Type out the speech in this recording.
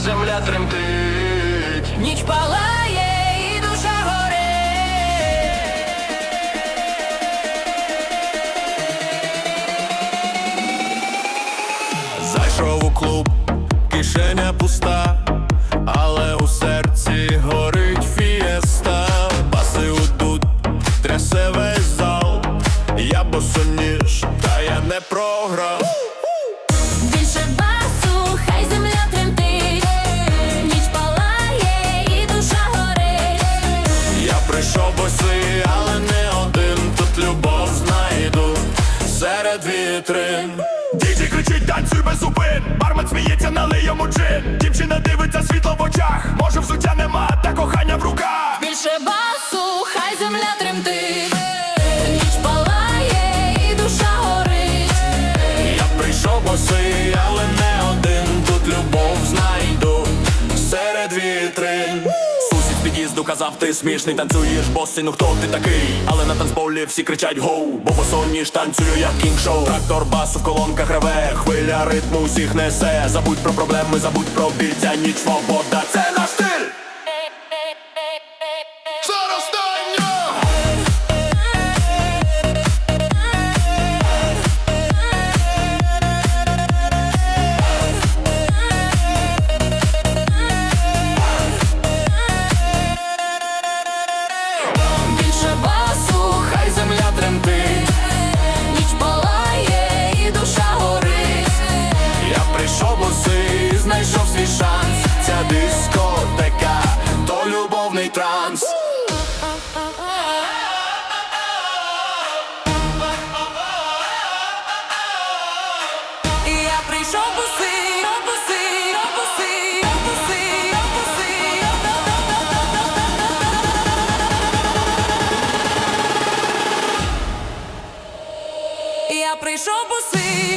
земля тремтить. Ніч палає і душа горить. Зайшов у клуб, кишеня пуста, але у серці горить фієста. Баси удуть, трясе весь зал. Я босоніж, та я не програв. Вітрин. Діджі кричить, танцюй без зупин. Бармен сміється, налий йому джин. Дівчина дивиться казав, ти смішний, танцюєш босий, ну хто ти такий? Але на танцполі всі кричать гоу, бо босоніж танцюю, як кінг-шоу Трактор басу в колонках реве, хвиля ритму усіх несе. Забудь про проблеми, забудь про бійця, ніч свобода, це наш стиль! Я прийшов босий.